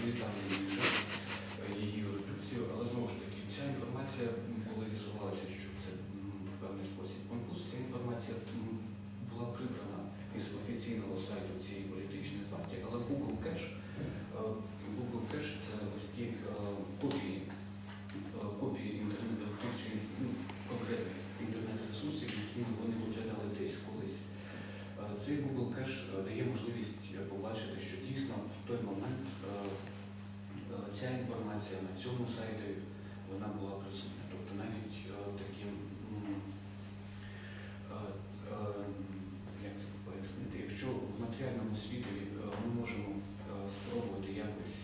привітала її репресію, але знову ж таки, ця інформація, коли з'ясувалося, що це в певний спосіб конфуз, ця інформація була прибрана із офіційного сайту цієї політичної партії, але Google Cache, е, Google Cache це ось ті е, копії, е, копії ну, конкретних інтернет-ресурсів, які вони виглядали десь колись. Цей Google Cache дає можливість побачити, що дійсно в той момент ця інформація на цьому сайті вона була присутня. Тобто навіть е, таким, е, е, як це пояснити, якщо в матеріальному світі ми можемо спробувати якось,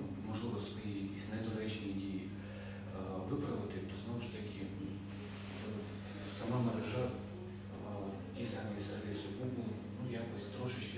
ну, можливо, свої якісь недоречні дії виправити, то знову ж таки сама мережа, ті самі сервіси Google, ну, якось трошечки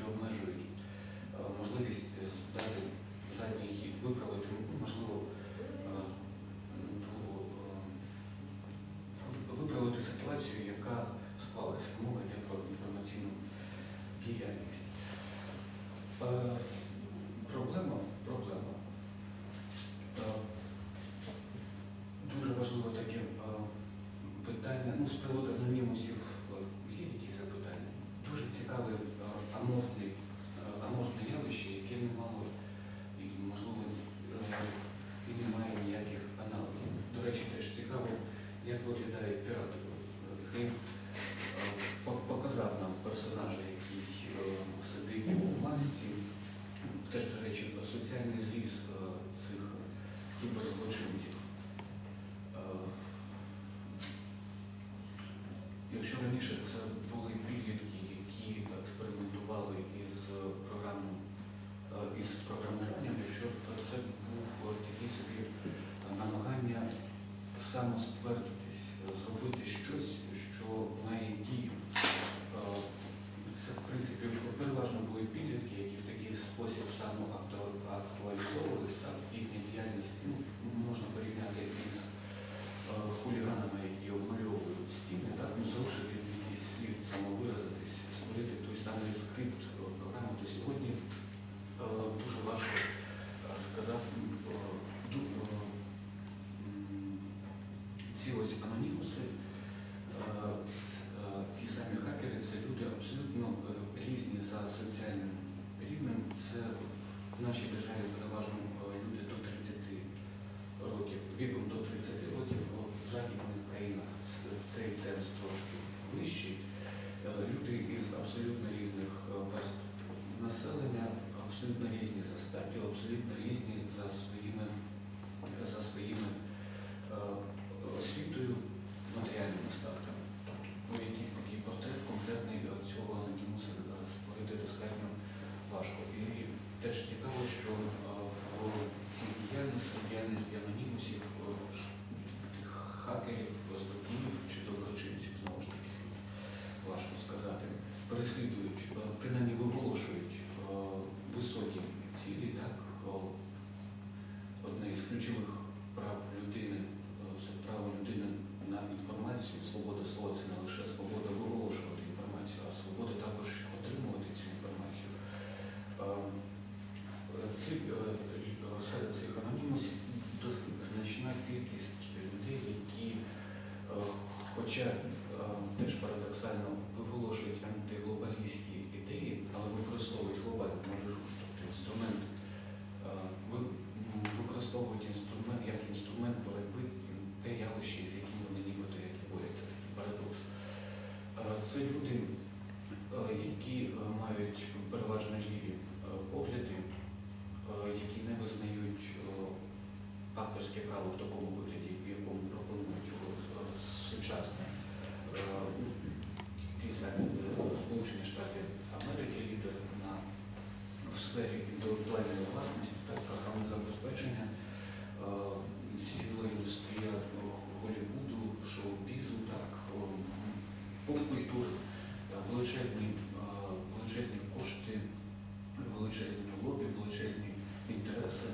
ну, з приводу анонімусів е, є якісь запитання. Дуже цікаве е, аморфне, е, аморфне явище, яке не мало і, можливо, і не має ніяких аналогів. До речі, теж цікаво, як виглядає пірат. Він показав нам персонажа, який сидить у масці. Теж, до речі, соціальний зріз цих кіберзлочинців. Якщо раніше це були підлітки, які експериментували із програмою, е, із програмуванням, якщо це був е, такий собі намагання самоствердитись, зробити щось, що має дію. Е, Це, в принципі, переважно були підлітки, які в такий спосіб самоактуалізовувалися, їхня діяльність ну, можна порівняти із е, хуліганами, які обмальовують стіни, так, ну, залишити якийсь слід самовиразитись, створити той самий скрипт е, програми, то сьогодні е, дуже важко сказати, е, е, ці ось анонімуси, ті самі хакери, це люди абсолютно різні за соціальним рівнем. Це в нашій державі переважно люди до 30 років, віком до 30 років, в західних країнах цей ценз трошки вищий. Люди із абсолютно населення, абсолютно різні за статтю, абсолютно різні за своїми, за своїми е, освітою, матеріальними статками. Інструмент як інструмент боротьби те явище, з яким вони нібито як і борються, такий парадокс. Е, Це люди, е, які е, мають переважно ліві погляди, які не визнають авторське право в такому вигляді, в якому пропонують його сучасне ті самі Сполучені Штати Америки, лідер на в сфері інтелектуальної власності та програмне забезпечення, Е, сіла індустрія е, Голлівуду, шоу-бізу, так, е, поп-культур, величезні, величезні кошти, величезні лобі, величезні інтереси.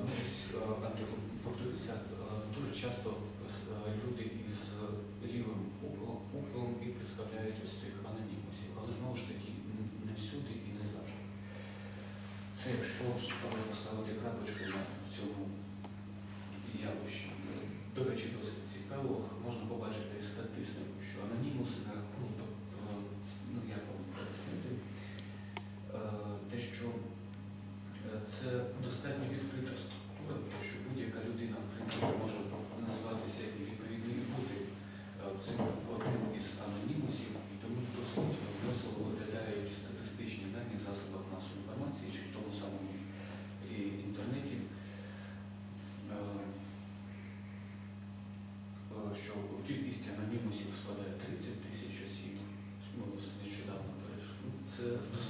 Ну, повторюся, дуже часто люди із лівим ухилом і представляють ось цих анонімусів, але знову ж таки не всюди і не завжди. Це якщо поставити крапочку на цьому явищі. До речі, досить цікаво, можна побачити статистику, що анонімуси на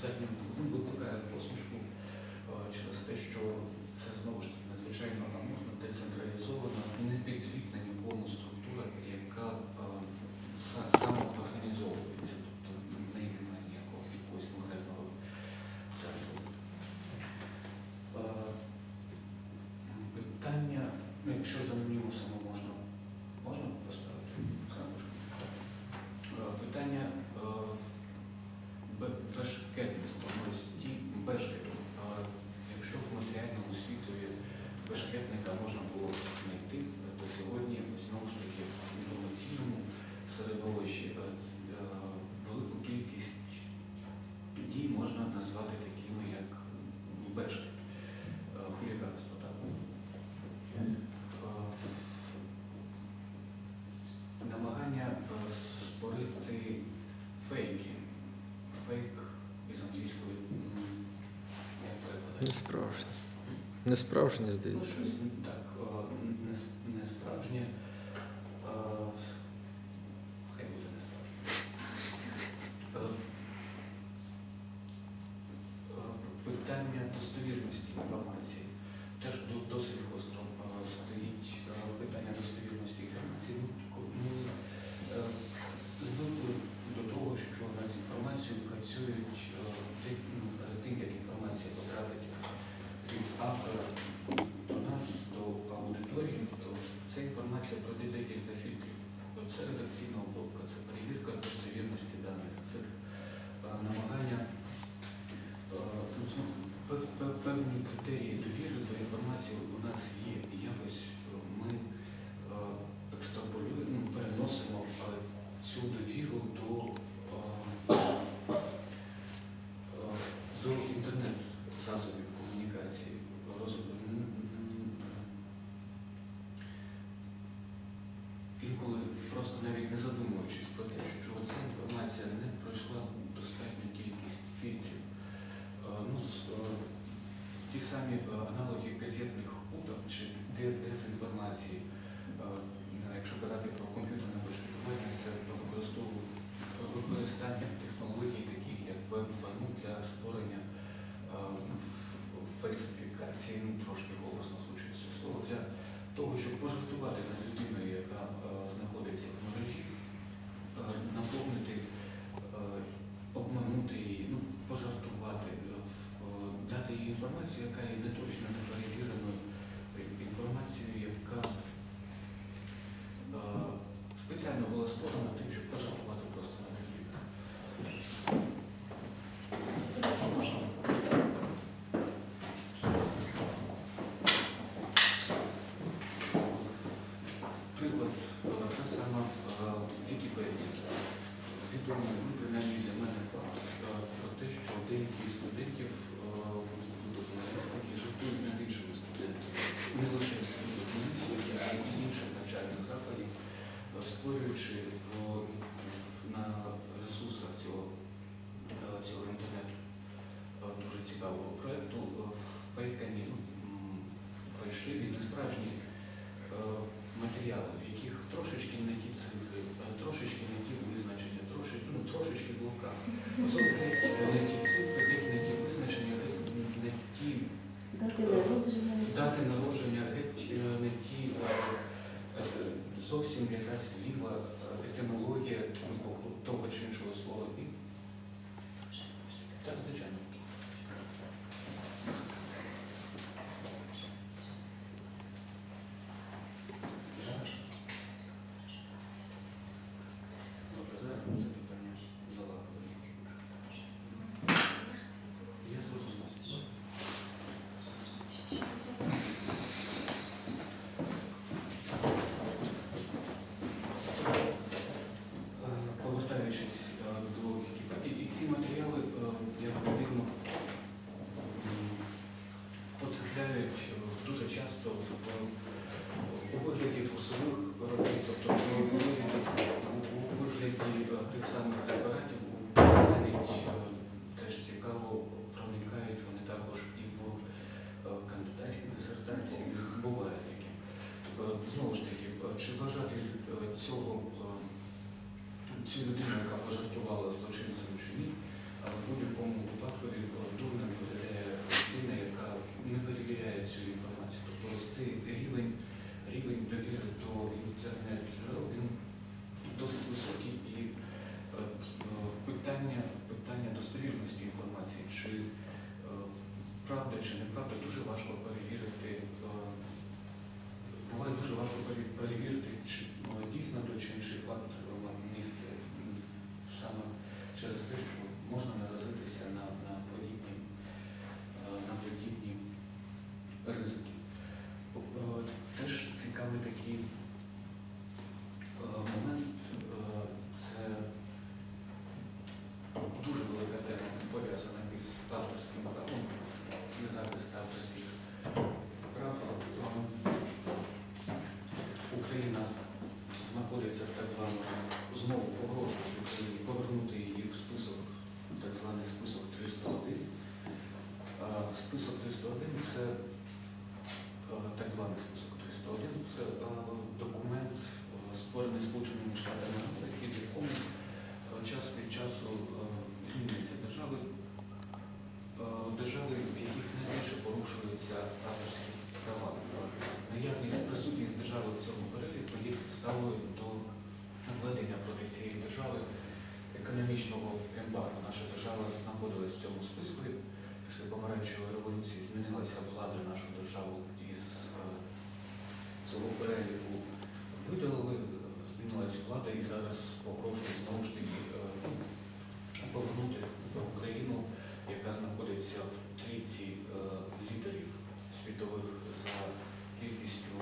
достатньо ну, викликає посмішку через те, що шляхетника можна було знайти, то сьогодні знову ж таки в інформаційному середовищі е, е, велику кількість дій можна назвати такими, як ну, бешки, е, хуліганство. Намагання спорити фейки, фейк із англійської ну, як перекладається. Не справжні, здається. Ну, щось так. використання технологій, таких як ВЕБ-ВЕНУ для створення е, фальсифікації, ну трошки голосно звучить слово, для того, щоб пожартувати над людиною, яка е, знаходиться в мережі, е, наповнити, обманути її, ну, пожартувати, дати їй інформацію, яка їй не то. Absolutely. вкусових виробів, тобто після помаранчевої революції змінилася влада нашу державу із е, цього переліку видалили, змінилася влада і зараз погрожують знову ж таки е, повернути Україну, яка знаходиться в трійці е, лідерів світових за кількістю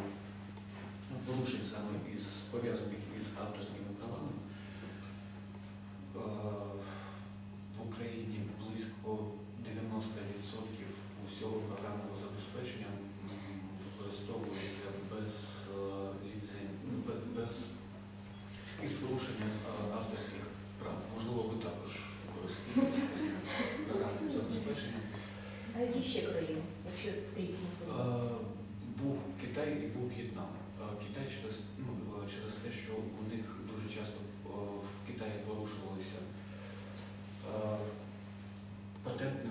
порушень саме із пов'язаних із авторськими правами. Китай через ну, е, через те, що у них дуже часто е, в Китаї порушувалися е, патентне